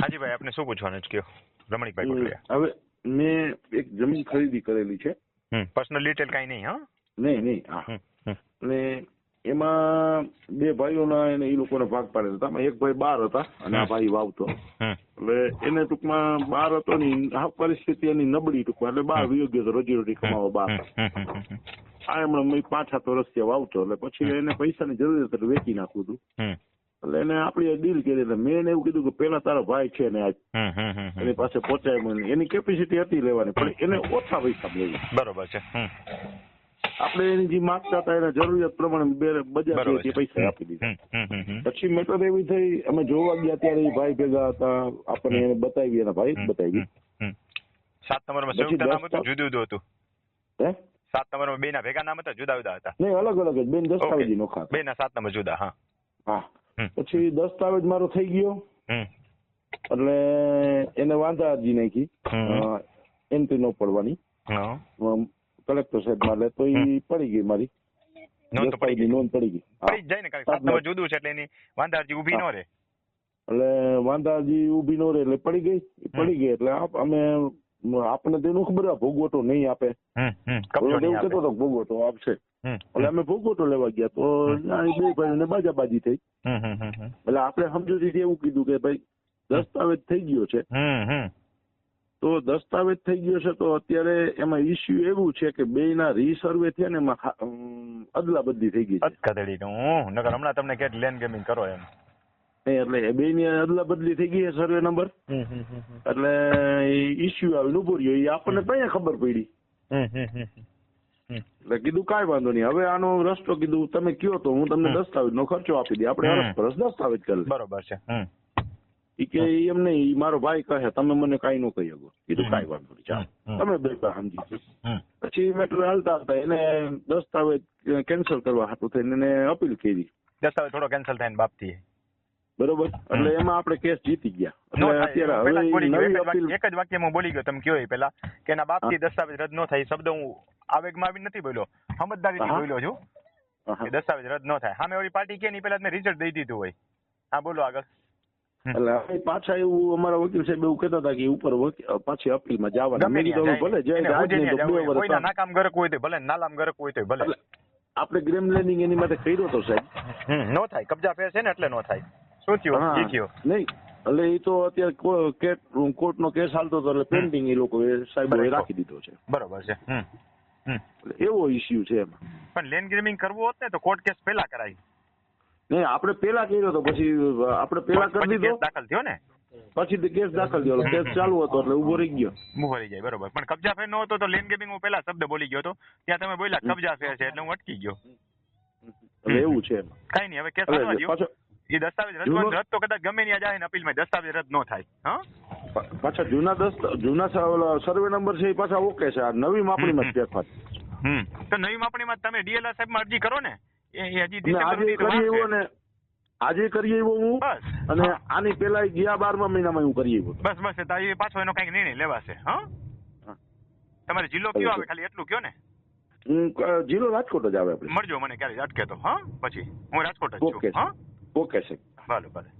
હાજીભાઈ આપને શું પૂછવાનું છે? કયો? રમણીકભાઈ કોટડિયા હવે મેં એક જમીન ખરીદી કરેલી છે. પર્સનલ ડિટેલ કાંઈ નહીં હા? નહીં નહીં હા. અને એમાં બે ભાઈઓના એને એ લોકોને ભાગ પાડેલા હતા. એક ભાઈ બાર હતા અને આ ભાઈ વાવતો. એટલે એને ટૂંકમાં બાર હતો ને આ પરિસ્થિતિ એની નબળી ટૂંકમાં. એટલે બાર વિયો ગયો હતો રોજી રોટી કમાવા બાર. આ એમણે પાછા પાંચ સાત વર્ષથી વાવતો. એટલે પછી એને પૈસાની જરૂરિયાત વેચી નાખું હતું એટલે એને આપણી ડીલ કરી એટલે મેં એને એવું કીધું કે પેલા તારો ભાઈ છે ને આજ. એની પાસે પહોંચાય એની કેપેસિટી હતી લેવાની પણ એને ઓછા પૈસા લેવી બરોબર છે આપણે એની જે માગતા હતા એના જરૂરિયાત પ્રમાણે બે- બજાર તે પૈસા આપી દીધા. પછી મેટર એવી થઈ અમે જોવા ગયા ત્યારે એ ભાઈ ભેગા હતા આપણને એને બતાવી એના ભાઈ બતાવી. સાત નંબરમાં સંયુક્ત નામ હતું જુદું જુદું હતું? હે? સાત નંબરમાં બે ના ભેગા નામ હતા જુદા જુદા હતા? નહીં અલગ અલગ જ. બેન દસ્તાવેજી. નોખા બે ના સાત નંબર જુદા હા. હા. પછી દસ્તાવેજ મારો થઈ ગયો. એટલે એને વાંધા અરજી નાખી. એન્ટ્રી ન પડવાની. કલેક્ટર સાહેબમાં તો એ પડી ગઈ મારી. નોંધ પડી ગઈ. નોંધ પડી ગઈ. પડી જાય ને સાત નંબર જુદું છે એટલે એની વાંધા અરજી ઊભી ન રહે. એટલે વાંધા અરજી ઊભી નો રહે એટલે પડી ગઈ. પડી ગઈ એટલે અમે આપણને તેનું ખબર ભોગવટો નહીં આપે. એવું કહેતો હતો ભોગવટો આપશે. એટલે અમે ભોગવટો લેવા ગયા તો બે ભાઈને બાજાબાજી થઈ. એટલે આપણે સમજૂતીથી એવું કીધું કે ભાઈ દસ્તાવેજ થઈ ગયો છે. હમ હમ. તો દસ્તાવેજ થઈ ગયો છે તો અત્યારે એમાં ઇસ્યુ એવું છે કે બે ના રીસર્વે થયા ને એમાં અદલા બદલી થઈ ગઈ છે. હમણાં તમને કે લેન ગેમિંગ કરો એમ. એટલે બે ની અદલા બદલી થઈ ગઈ સર્વે નંબર. એટલે ઇસ્યુ આવીને ઊભો રહ્યો. એ આપણને કયા ખબર પડી. એટલે કીધું કાંઈ વાંધો નહીં. હવે આનો રસ્તો કીધું તમે કયો તો હું તમને દસ્તાવેજ નો ખર્ચો આપી દઈએ. આપણે. અરસ દસ્તાવેજ કરે. બરોબર છે. એ ઈ કે એમ નહીં મારો ભાઈ કહે તમે મને કાંઈ ન કહી શકો. કીધું. કાંઈ વાંધો નહીં ચાલો. તમે બે પાસે સમજી પછી મેટર હાલતા હતા એને દસ્તાવેજ કેન્સલ કરવા હાટું થઈને એને અપીલ કરી. દસ્તાવેજ થોડો કેન્સલ થાય બાપથી. બરોબર? એટલે એમાં આપણે કેસ જીતી ગયા. અત્યારે જ હવે એક જ વાક્યમાં બોલી ગયો તમે કયો પેલા? કે એના બાપથી દસ્તાવેજ રદ ન થાય શબ્દ હું આવેગમાં આવી નથી બોલ્યો. સમજદારીથી. બોલ્યો છું. કે દસ્તાવેજ રદ ન થાય. સામે ઓલી પાર્ટી કે ની પેલા તમે રિઝલ્ટ દઈ દીધું હોય. હા બોલો આગળ. એટલે પાછા એવું અમારા વકીલ સાહેબ એવું કહેતા હતા કે ઉપર પાછી અપીલમાં જવાના. મેં કીધું ભલે કોઈના નાકામ ગરક હોય તો ભલે નાલામ ગરક હોય તો ભલે. આપણે ગ્રેમ લેનિંગ એની માટે કર્યો તો સાહેબ. નો થાય. કબજા ફેર છે ને એટલે નો થાય. શું થયું શું થયું નહીં એટલે એ તો અત્યારે કેટ- કોર્ટનો કેસ હાલતો હતો એટલે પેન્ડિંગ એ લોકો સાહેબોએ રાખી દીધો છે બરોબર છે એવો ઇસ્યુ છે એમાં પણ લેન ગ્રેમિંગ કરવું હોત ને તો કોર્ટ કેસ પેલા કરાય નહીં આપણે પેલા કર્યો હતો પછી આપણે પેલા કરી દીધો દાખલ થયો ને પછી કેસ દાખલ થયો કેસ ચાલુ હતો એટલે ઊભો રહી ગયો ભરી જાય બરોબર પણ કબજા ફેર નો હતો તો લેન ગેમિંગ હું પેલા શબ્દ બોલી ગયો હતો ત્યાં તમે બોલ્યા કબજા ફેર છે એટલે હું અટકી ગયો એવું છે કઈ નહીં હવે કેસ એ દસ્તાવેજ રદ રદ તો કદાચ ગમે ત્યાં જાય ને અપીલમાં દસ્તાવેજ રદ નો થાય હા? પાછા જૂના દસ્ત જૂના સર્વે નંબર છે એ પાછા ઓકે છે. આ નવી માપણીમાં માં ફેરફાર. હમ. તો નવી માપણીમાં તમે ડીએલઆર સાહેબમાં અરજી કરો ને? એ હજી આજે કરી કરીએ એવો ને આજે કરીએ એવો હું. બસ. અને આની પેલા ગયા બારમા મહિનામાં હું કરીએ એવો બસ બસ. તો એ પાછો એનો કંઈક નિર્ણય લેવાશે હા? હા. તમારે જિલ્લો કયો આવે? ખાલી એટલું કયો ને? હું જિલ્લો રાજકોટ જ આવે આપણે. મળજો મને ક્યારે અટકે તો હા? પછી. હું રાજકોટ જ છું. હા? ઓકે સાહેબ ભલે ભલે